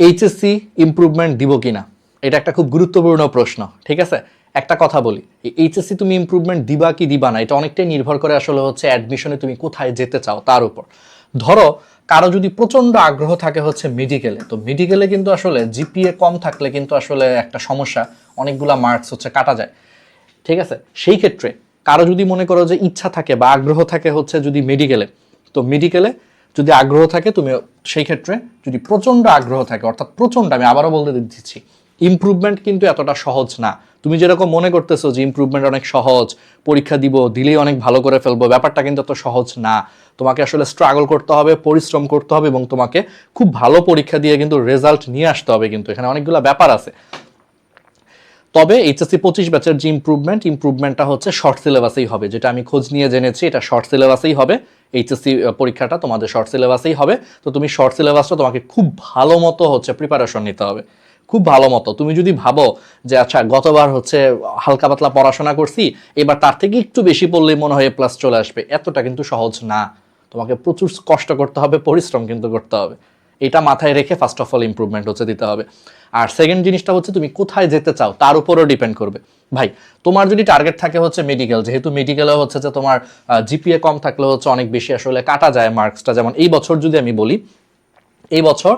HSC improvement দিব কিনা? এটা একটা খুব গুরুত্বপূর্ণ প্রশ্ন, ঠিক আছে? একটা কথা বলি এইচএসসি তুমি ইমপ্রুভমেন্ট দিবা কি দিবা না, এটা অনেকটাই নির্ভর করে আসলে হচ্ছে অ্যাডমিশনে তুমি কোথায় যেতে চাও তার উপর। ধরো, কারও যদি প্রচণ্ড আগ্রহ থাকে হচ্ছে মেডিকেলে তো মেডিকেলে কিন্তু আসলে জিপিএ কম থাকলে কিন্তু আসলে একটা সমস্যা, অনেকগুলা মার্কস হচ্ছে কাটা যায়, ঠিক আছে? সেই ক্ষেত্রে কারও যদি মনে করো যে ইচ্ছা থাকে বা আগ্রহ থাকে হচ্ছে যদি মেডিকেলে তো মেডিকেলে যদি আগ্রহ থাকে, তুমি সেই ক্ষেত্রে যদি প্রচণ্ড আগ্রহ থাকে, অর্থাৎ প্রচণ্ড, আমি আবারও বলতে দিচ্ছি ইমপ্রুভমেন্ট কিন্তু এতটা সহজ না। তুমি যেরকম মনে করতেছো যে ইমপ্রুভমেন্ট অনেক সহজ, পরীক্ষা দিব, দিলেই অনেক ভালো করে ফেলব, ব্যাপারটা কিন্তু এত সহজ না। তোমাকে আসলে স্ট্রাগল করতে হবে, পরিশ্রম করতে হবে এবং তোমাকে খুব ভালো পরীক্ষা দিয়ে কিন্তু রেজাল্ট নিয়ে আসতে হবে কিন্তু। এখানে অনেকগুলো ব্যাপার আছে। তবে এইচএসসি পঁচিশ ব্যাচের যে ইমপ্রুভমেন্ট ইমপ্রুভমেন্টটা হচ্ছে শর্ট সিলেবাসেই হবে, যেটা আমি খোঁজ নিয়ে জেনেছি, এটা শর্ট সিলেবাসেই হবে। এইচএসসি পরীক্ষাটা তোমাদের শর্ট সিলেবাসেই হবে। তো তুমি শর্ট সিলেবাসটা তোমাকে খুব ভালো মতো হচ্ছে প্রিপারেশন নিতে হবে। খুব ভালো মতো। তুমি যদি ভাবো যে আচ্ছা গতবার হচ্ছে হালকা পাতলা পড়াশোনা করছি, এবার তার থেকে একটু বেশি পড়লেই মনে হয় প্লাস চলে আসবে। এতটা কিন্তু সহজ না। তোমাকে প্রচুর কষ্ট করতে হবে, পরিশ্রম কিন্তু করতে হবে। এটা মাথায় রেখে ফার্স্ট অফ অল ইমপ্রুভমেন্ট হচ্ছে দিতে হবে। আর সেকেন্ড জিনিসটা হচ্ছে তুমি কোথায় যেতে চাও, তার উপরও ডিপেন্ড করবে। ভাই, তোমার যদি টার্গেট থাকে হচ্ছে মেডিকেল যেহেতু মেডিকেলে হচ্ছে যে তোমার জিপিএ কম থাকলে হচ্ছে অনেক বেশি আসলে কাটা যায় মার্কসটা যেমন এই বছর যদি আমি বলি, এই বছর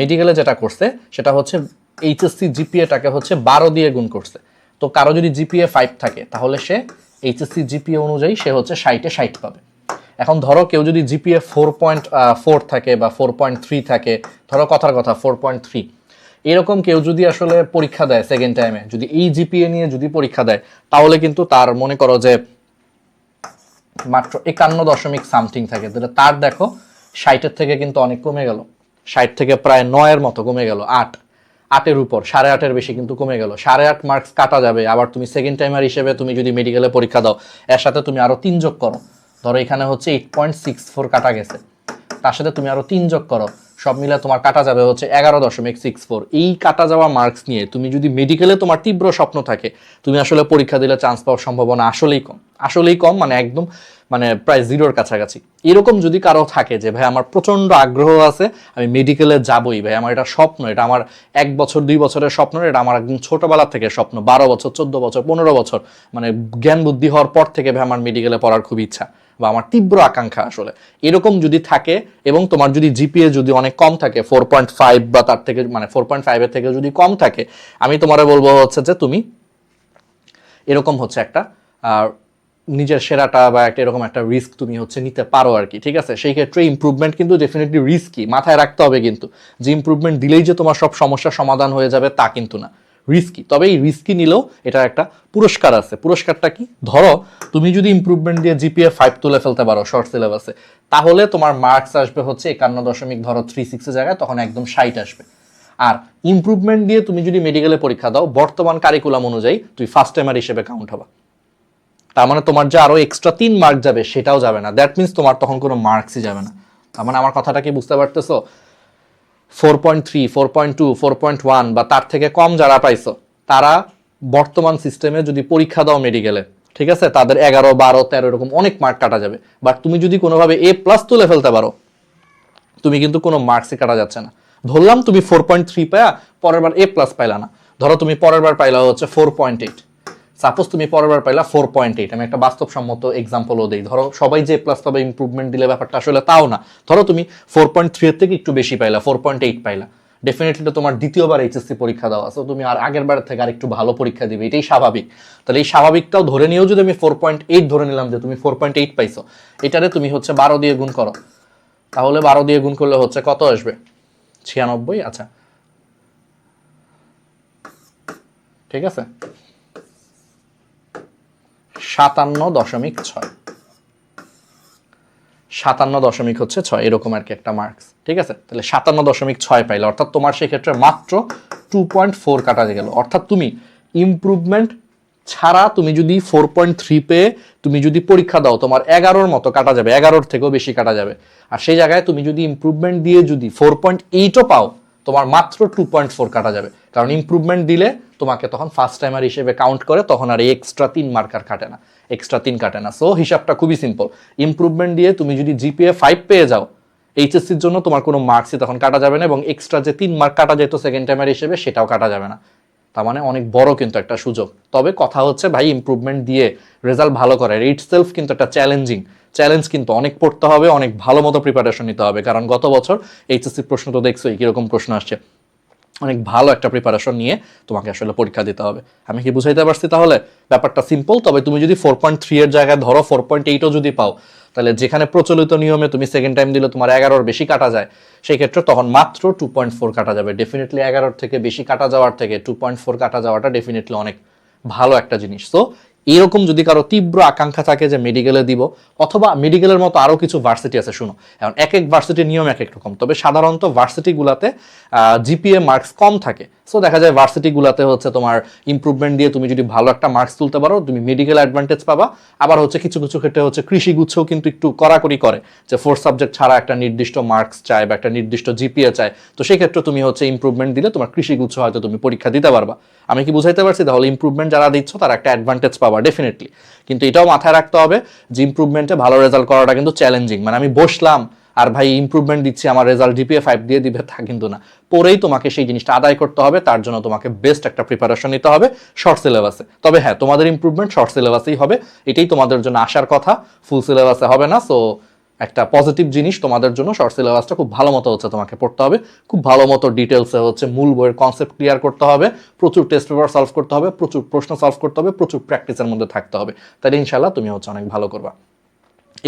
মেডিকেলে যেটা করছে, সেটা হচ্ছে এইচএসসি জিপিএটাকে হচ্ছে বারো দিয়ে গুণ করছে। তো কারও যদি জিপিএ ফাইভ থাকে, তাহলে সে এইচএসসি জিপিএ অনুযায়ী সে হচ্ছে ষাটে ষাট পাবে। এখন ধরো কেউ যদি জিপিএ ফোর পয়েন্ট ফোর থাকে বা ফোর পয়েন্ট থ্রি থাকে, ধরো কথার কথা ফোর পয়েন্ট থ্রি এরকম কেউ যদি আসলে পরীক্ষা দেয় সেকেন্ড টাইমে যদি এই জিপিএ নিয়ে যদি পরীক্ষা দেয়, তাহলে কিন্তু তার মনে করো যে মাত্র একান্ন দশমিক সামথিং থাকে। তাহলে তার দেখো ষাটের থেকে কিন্তু অনেক কমে গেল। ষাট থেকে প্রায় নয়ের মতো কমে গেল, আট। আটের উপর, সাড়ে আটের বেশি কিন্তু কমে গেল। সাড়ে আট মার্কস কাটা যাবে, আবার তুমি সেকেন্ড টাইমার হিসেবে তুমি যদি মেডিকেলে পরীক্ষা দাও, এর সাথে তুমি আরও তিন যোগ করো। ধরো এখানে হচ্ছে এইট পয়েন্ট সিক্স ফোর কাটা গেছে। তার সাথে তুমি আরও তিন যোগ করো, সব মিলে তোমার কাটা যাবে হচ্ছে এগারো দশমিক সিক্স ফোর এই কাটা যাওয়া মার্কস নিয়ে তুমি যদি মেডিকেলে তোমার তীব্র স্বপ্ন থাকে, তুমি আসলে পরীক্ষা দিলে চান্স পাওয়ার সম্ভাবনা আসলেই কম। আসলেই কম মানে একদম মানে প্রায় জিরোর কাছাকাছি। এরকম যদি কারও থাকে যে, ভাই, আমার প্রচণ্ড আগ্রহ আছে, আমি মেডিকেলে যাবই, ভাই, আমার এটা স্বপ্ন, এটা আমার এক বছর, দুই বছরের স্বপ্ন, এটা আমার একদম ছোটবেলা থেকে স্বপ্ন, বারো বছর, চোদ্দ বছর, পনেরো বছর। মানে জ্ঞান বুদ্ধি হওয়ার পর থেকে, ভাই, আমার মেডিকেলে পড়ার খুব ইচ্ছা। বা আমার তীব্র আকাঙ্ক্ষা আসলে। এরকম যদি থাকে এবং তোমার যদি জিপিএ যদি অনেক কম থাকে ফোর পয়েন্ট ফাইভ বা তার থেকে মানে ফোর পয়েন্ট ফাইভের থেকে যদি কম থাকে, আমি তোমারে বলব হচ্ছে যে তুমি এরকম হচ্ছে একটা নিজের সেরাটা বা একটা এরকম একটা রিস্ক তুমি হচ্ছে নিতে পারো আর কি, ঠিক আছে? সেই ক্ষেত্রে ইম্প্রুভমেন্ট কিন্তু ডেফিনেটলি রিস্কি মাথায় রাখতে হবে কিন্তু। যে ইমপ্রুভমেন্ট দিলেই যে তোমার সব সমস্যার সমাধান হয়ে যাবে তা কিন্তু না। রিস্কি তবে এই রিস্কি নিলেও এটার একটা পুরস্কার আছে। পুরস্কারটা কি? ধরো, তুমি যদি ইমপ্রুভমেন্ট দিয়ে জিপিএ ফাইভ তুলে ফেলতে পারো শর্ট সিলেবাসে তাহলে তোমার মার্কস আসবে হচ্ছে একান্ন দশমিক ধরো থ্রি সিক্সের জায়গায়, তখন একদম ষাট আসবে। আর ইমপ্রুভমেন্ট দিয়ে তুমি যদি মেডিকেলে পরীক্ষা দাও, বর্তমান কারিকুলাম অনুযায়ী তুই ফার্স্ট টাইমার হিসেবে কাউন্ট হবা। তার মানে তোমার যে আরও এক্সট্রা তিন মার্ক যাবে, সেটাও যাবে না। দ্যাট মিনস তোমার তখন কোনো মার্কসই যাবে না। তার মানে আমার কথাটা কি বুঝতে পারতেছো? Four point three four point two four point one বা তার থেকে কম যারা পাইছো, তারা বর্তমান সিস্টেমে যদি পরীক্ষা দাও মেডিকেলে ঠিক আছে? তাদের এগারো, বারো, তেরো এরকম অনেক মার্ক কাটা যাবে। বাট তুমি যদি কোনোভাবে এ প্লাস তুলে ফেলতে পারো, তুমি কিন্তু কোনো মার্কসই কাটা যাচ্ছে না। ধরলাম তুমি ফোর পয়েন্ট থ্রি পায়া, পরের বার এ প্লাস পাইলা না। ধরো তুমি পরের বার পাইলা হচ্ছে ফোর পয়েন্ট এইট সাপোজ তুমি পরের বার পাইলা ফোর পয়েন্ট এইট আমি একটা বাস্তবসম্মত এক্সাম্পলও দিই। ধরো, সবাই যে প্লাস পাবে ইম্প্রুভমেন্ট দিলে ব্যাপারটা আসলে তাও না। ধরো, তুমি ফোর পয়েন্ট থ্রি এর থেকে একটু বেশি পাইলা ফোর পয়েন্ট এইট পাইলা। ডেফিনেটলি তোমার দ্বিতীয়বার এইচএসসি পরীক্ষা দেওয়া। আছে তুমি আর আগের বার থেকে আর একটু ভালো পরীক্ষা দিবে। এটাই স্বাভাবিক। তাহলে এই স্বাভাবিকটাও ধরে নিয়েও যদি আমি ফোর পয়েন্ট এইট ধরে নিলাম যে তুমি ফোর পয়েন্ট এইট পাইছো, এটারে তুমি হচ্ছে বারো দিয়ে গুণ করো। তাহলে বারো দিয়ে গুণ করলে হচ্ছে কত আসবে? ছিয়ানব্বই? আচ্ছা। ঠিক আছে? সাতান্ন দশমিক ছয়। সাতান্ন দশমিক হচ্ছে ছয়, এরকম আর কি একটা মার্কস ঠিক আছে? তাহলে সাতান্ন দশমিক ছয় পাইলে, অর্থাৎ তোমার সেক্ষেত্রে মাত্র টু পয়েন্ট ফোর কাটা গেল। অর্থাৎ তুমি ইমপ্রুভমেন্ট ছাড়া তুমি যদি ফোর পয়েন্ট থ্রি পেয়ে তুমি যদি পরীক্ষা দাও, তোমার এগারোর মতো কাটা যাবে, এগারোর থেকেও বেশি কাটা যাবে। আর সেই জায়গায় তুমি যদি ইমপ্রুভমেন্ট দিয়ে যদি ফোর পয়েন্ট এইটও পাও, তোমার মাত্র টু পয়েন্ট ফোর কাটা যাবে। কারণ ইমপ্রুভমেন্ট দিলে তোমাকে তখন ফার্স্ট টাইমার হিসেবে কাউন্ট করে, তখন আর এক্সট্রা তিন মার্কার কাটে না। এক্সট্রা তিন কাটে না। সো হিসাবটা খুবই সিম্পল ইমপ্রুভমেন্ট দিয়ে তুমি যদি জিপিএ ফাইভ পেয়ে যাও এইচএসসির জন্য তোমার কোনো মার্কসই তখন কাটা যাবে না এবং এক্সট্রা যে তিন মার্ক কাটা যেত সেকেন্ড টাইমের হিসেবে, সেটাও কাটা যাবে না। তার মানে অনেক বড় কিন্তু একটা সুযোগ। তবে কথা হচ্ছে, ভাই ইমপ্রুভমেন্ট দিয়ে রেজাল্ট ভালো করে ইট সেলফ কিন্তু একটা চ্যালেঞ্জিং চ্যালেঞ্জ কিন্তু অনেক পড়তে হবে, অনেক ভালো মতো প্রিপারেশন নিতে হবে। কারণ গত বছর এইচএসসি প্রশ্ন তো দেখছোই, কীরকম প্রশ্ন আসছে। অনেক ভালো একটা প্রিপারেশন নিয়ে তোমাকে আসলে পরীক্ষা দিতে হবে। আমি কি বুঝাইতে পারছি তাহলে? ব্যাপারটা সিম্পল তবে তুমি যদি ফোর পয়েন্ট থ্রি এর জায়গায় ধরো ফোর পয়েন্ট এইটও যদি পাও, তাহলে যেখানে প্রচলিত নিয়মে তুমি সেকেন্ড টাইম দিলে তোমার এগারোর বেশি কাটা যায়, সেই ক্ষেত্রে তখন মাত্র টু পয়েন্ট ফোর কাটা যাবে। ডেফিনেটলি এগারোর থেকে বেশি কাটা যাওয়ার থেকে টু পয়েন্ট ফোর কাটা যাওয়াটা ডেফিনেটলি অনেক ভালো একটা জিনিস। তো এরকম যদি কারও তীব্র আকাঙ্ক্ষা থাকে যে মেডিকেলে দিব, অথবা মেডিকেলের মতো আরও কিছু ভার্সিটি আছে, শুনো। এখন এক এক ভার্সিটির নিয়ম এক এক রকম, তবে সাধারণত ভার্সিটিগুলোতে জিপিএ মার্কস কম থাকে। সো দেখা যায় ভার্সিটিগুলোতে হচ্ছে তোমার ইমপ্রুভমেন্ট দিয়ে তুমি যদি ভালো একটা মার্কস তুলতে পারো, তুমি মেডিকেল অ্যাডভান্টেজ পাবা। আবার হচ্ছে কিছু কিছু ক্ষেত্রে হচ্ছে কৃষি গুচ্ছও কিন্তু একটু কড়াকড়ি করে, যে ফোর্থ সাবজেক্ট ছাড়া একটা নির্দিষ্ট মার্কস চায় বা একটা নির্দিষ্ট জিপিএ চায়। তো সেই ক্ষেত্রে তুমি হচ্ছে ইমপ্রুভমেন্ট দিলে তোমার কৃষিগুচ্ছ হয়তো তুমি পরীক্ষা দিতে পারবা। আমি কি বুঝাইতে পারছি? তাহলে ইম্প্রুভমেন্ট যারা দিচ্ছ, তারা একটা অ্যাডভান্টেজ পাবা। ডেফিনেটলি কিন্তু এটাও মাথায় রাখতে হবে যে ইম্প্রুভমেন্টে ভালো রেজাল্ট করাটা কিন্তু চ্যালেঞ্জিং মানে আমি বসলাম, আর ভাই ইম্প্রুভমেন্ট দিচ্ছি, আমার রেজাল্ট ডিপিএ ফাইভ দিয়ে দিবে, তা কিন্তু না। পরেই তোমাকে সেই জিনিসটা আদায় করতে হবে, তার জন্য তোমাকে বেস্ট একটা প্রিপারেশন নিতে হবে শর্ট সিলেবাসে তবে হ্যাঁ তোমাদের ইম্প্রুভমেন্ট শর্ট সিলেবাসেই হবে, এটাই তোমাদের জন্য আসার কথা ফুল সিলেবাসে হবে না সো একটা পজিটিভ জিনিস তোমাদের জন্য। শর্ট সিলেবাসটা খুব ভালো মতো হচ্ছে তোমাকে পড়তে হবে। খুব ভালো মতো ডিটেলসে হচ্ছে মূল বইয়ের কনসেপ্ট ক্লিয়ার করতে হবে। প্রচুর টেস্ট পেপার সলভ করতে হবে, প্রচুর প্রশ্ন সলভ করতে হবে, প্রচুর প্র্যাকটিসের মধ্যে থাকতে হবে। তাহলে ইনশাল্লাহ তুমি হচ্ছে অনেক ভালো করবা।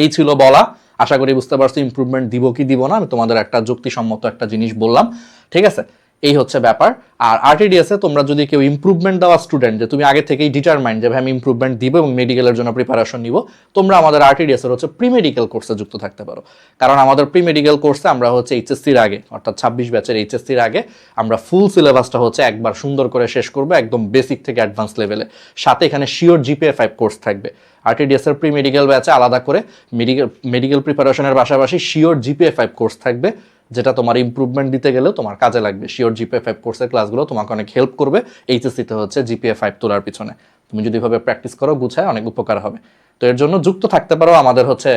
এই ছিল বলা। আশা করি বুঝতে পারছ ইম্প্রুভমেন্ট দিব কি দিব না, আমি তোমাদের একটা যুক্তিসম্মত একটা জিনিস বললাম। ঠিক আছে? এই হচ্ছে ব্যাপার। আর আরটিডিএস তোমরা যদি কেউ ইমপ্রুভমেন্ট দেওয়া স্টুডেন্ট যে তুমি আগে থেকেই ডিটারমাইন্ড যে, ভাই, আমি ইমপ্রুভমেন্ট দিব এবং মেডিকেলের জন্য প্রিপারেশন নিব, তোমরা আমাদের আরটিডিএস এর হচ্ছে প্রি মেডিকেল কোর্সে যুক্ত থাকতে পারো। কারণ আমাদের প্রি মেডিকেল কোর্সে আমরা হচ্ছে এইচএসসির আগে, অর্থাৎ ছাব্বিশ ব্যাচের এইচএসসির আগে, আমরা ফুল সিলেবাসটা হচ্ছে একবার সুন্দর করে শেষ করব একদম বেসিক থেকে অ্যাডভান্স লেভেলে সাথে এখানে শিওর জিপিএ ফাইভ কোর্স থাকবে। আরটিডিএস এর প্রি মেডিকেল ব্যাচে আলাদা করে মেডিকেল মেডিকেল প্রিপারেশনের পাশাপাশি শিওর জিপিএ ফাইভ কোর্স থাকবে। যেটা তোমার ইমপ্রুভমেন্ট দিতে গেলেও তোমার কাজে লাগবে। শিওর জিপিএ ফাইভ কোর্সের ক্লাসগুলো তোমাকে অনেক হেল্প করবে। এইচএসসিতে হচ্ছে জিপিএ ফাইভ তোলার পিছনে। তুমি যদি এভাবে প্র্যাকটিস করো গুছায় অনেক উপকার হবে। তো এর জন্য যুক্ত থাকতে পারো আমাদের হচ্ছে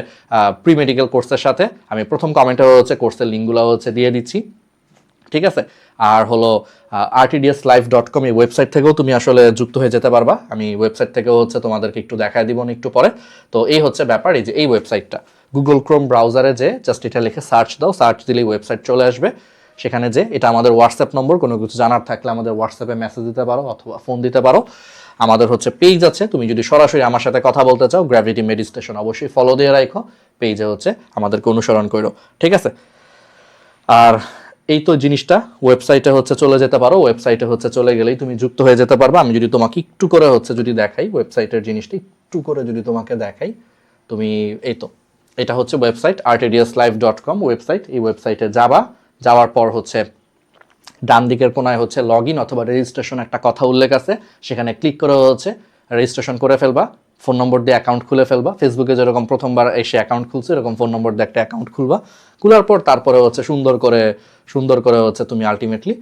প্রি মেডিকেল কোর্সের সাথে। আমি প্রথম কমেন্টে হচ্ছে কোর্সের লিঙ্কগুলো হচ্ছে দিয়ে দিচ্ছি। ঠিক আছে? আর হলো আরটিডিএস লাইভ ডট কম এই ওয়েবসাইট থেকেও তুমি আসলে যুক্ত হয়ে যেতে পারবা। আমি ওয়েবসাইট থেকেও হচ্ছে তোমাদেরকে একটু দেখায় দিব একটু পরে। তো এই হচ্ছে ব্যাপার, এই যে এই ওয়েবসাইটটা গুগল ক্রোম ব্রাউজারে যে জাস্ট এটা লিখে সার্চ দাও সার্চ দিলেই ওয়েবসাইট চলে আসবে। সেখানে যে, এটা আমাদের হোয়াটসঅ্যাপ নম্বর কোনো কিছু জানার থাকলে আমাদের হোয়াটসঅ্যাপে মেসেজ দিতে পারো অথবা ফোন দিতে পারো। আমাদের হচ্ছে পেজ আছে, তুমি যদি সরাসরি আমার সাথে কথা বলতে চাও গ্র্যাভিটি মেডিটেশন অবশ্যই ফলো দিয়ে রাখো পেজে হচ্ছে আমাদেরকে অনুসরণ করো, ঠিক আছে? আর এই তো জিনিসটা ওয়েবসাইটে হচ্ছে চলে যেতে পারো ওয়েবসাইটে হচ্ছে চলে গেলেই তুমি যুক্ত হয়ে যেতে পারবে। আমি যদি তোমাকে একটু করে হচ্ছে যদি দেখাই ওয়েবসাইটের জিনিসটা একটু করে যদি তোমাকে দেখাই, তুমি এই তো। এটা হচ্ছে ওয়েবসাইট আর্টেডিয়াস লাইভ ডট কম ওয়েবসাইট এই ওয়েবসাইটে যাবা, যাওয়ার পর হচ্ছে ডান দিকের কোনায় হচ্ছে লগ ইন অথবা রেজিস্ট্রেশন একটা কথা উল্লেখ আছে। সেখানে ক্লিক করে হচ্ছে রেজিস্ট্রেশন করে ফেলবা ফোন নম্বর দিয়ে অ্যাকাউন্ট খুলে ফেলবা। ফেসবুকে যেরকম প্রথমবার এসে অ্যাকাউন্ট খুলছে, এরকম ফোন নম্বর দিয়ে একটা অ্যাকাউন্ট খুলবা। খোলার পর তারপরে হচ্ছে সুন্দর করে সুন্দর করে হচ্ছে তুমি আলটিমেটলি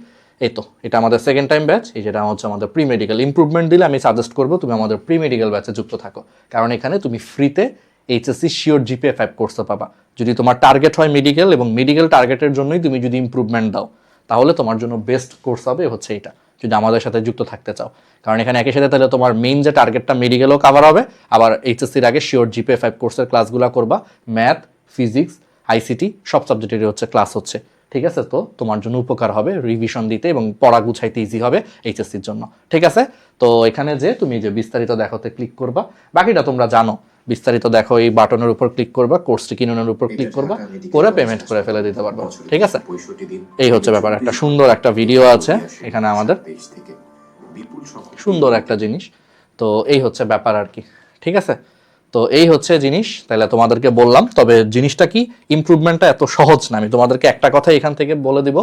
এই তো, এটা আমাদের সেকেন্ড টাইম ব্যাচ এই যেটা হচ্ছে আমাদের প্রি মেডিকেল ইমপ্রুভমেন্ট দিলে আমি সাজেস্ট করব, তুমি আমাদের প্রি মেডিকেল ব্যাচে যুক্ত থাকো। কারণ এখানে তুমি ফ্রিতে এইচএসসি শিওর জিপিএ ফাইভ কোর্সে পাবা। যদি তোমার টার্গেট হয় মেডিকেল এবং মেডিকেল টার্গেটের জন্যই তুমি যদি ইমপ্রুভমেন্ট দাও, তাহলে তোমার জন্য বেস্ট কোর্স হবে হচ্ছে এটা। যদি আমাদের সাথে যুক্ত থাকতে চাও। কারণ এখানে একই সাথে তাহলে তোমার মেইন যে টার্গেটটা মেডিকেলও কাভার হবে, আবার এইচএসসির আগে শিওর জিপিএ ফাইভ কোর্সের ক্লাসগুলো করবা। ম্যাথ ফিজিক্স আইসিটি সব সাবজেক্টেরই হচ্ছে ক্লাস হচ্ছে। ঠিক আছে? তো তোমার জন্য উপকার হবে রিভিশন দিতে এবং পড়া গুছাইতে ইজি হবে এইচএসসির জন্য। ঠিক আছে? তো এখানে যে তুমি যে বিস্তারিত দেখাতে ক্লিক করবা, বাকিটা তোমরা জানো। বিস্তারিত দেখো এই বাটনের উপর ক্লিক করবা কোর্সটি কিনুনের উপর ক্লিক করবা করে পেমেন্ট করে ফেলে দিতে পারবা। ঠিক আছে? এই হচ্ছে ব্যাপার একটা সুন্দর একটা ভিডিও আছে এখানে আমাদের। সুন্দর একটা জিনিস। তো এই হচ্ছে ব্যাপার আর কি। ঠিক আছে? তো এই হচ্ছে জিনিস তাহলে তোমাদেরকে বললাম তবে জিনিসটা কি? ইমপ্রুভমেন্টটা এত সহজ না। আমি তোমাদেরকে একটা কথা এখান থেকে বলে দিব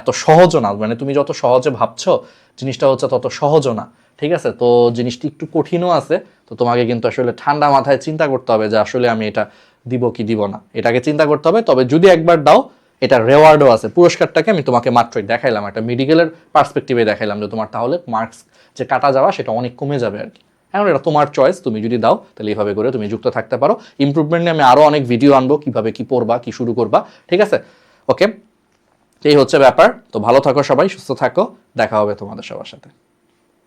এত সহজও না। মানে তুমি যত সহজে ভাবছ জিনিসটা হচ্ছে তত সহজও না। ঠিক আছে? তো জিনিসটি একটু কঠিনও আছে, তো তোমাকে কিন্তু আসলে ঠান্ডা মাথায় চিন্তা করতে হবে যে আসলে আমি এটা দিব কি দিব না। এটাকে চিন্তা করতে হবে, তবে যদি একবার দাও, এটা রেওয়ার্ডও আছে। পুরস্কারটাকে আমি তোমাকে মাত্রই দেখাইলাম, একটা মেডিকেলের পার্সপেক্টিভে দেখাইলাম যে তোমার তাহলে মার্কস যে কাটা যাওয়া, সেটা অনেক কমে যাবে আর কি। এখন এটা তোমার চয়েস তুমি যদি দাও, তাহলে এইভাবে করে তুমি যুক্ত থাকতে পারো। ইমপ্রুভমেন্ট নিয়ে আমি আরও অনেক ভিডিও আনব, কীভাবে কী পড়বা, কি শুরু করবা, ঠিক আছে? ওকে এই হচ্ছে ব্যাপার। তো ভালো থাকো সবাই, সুস্থ থাকো। দেখা হবে তোমাদের সবার সাথে।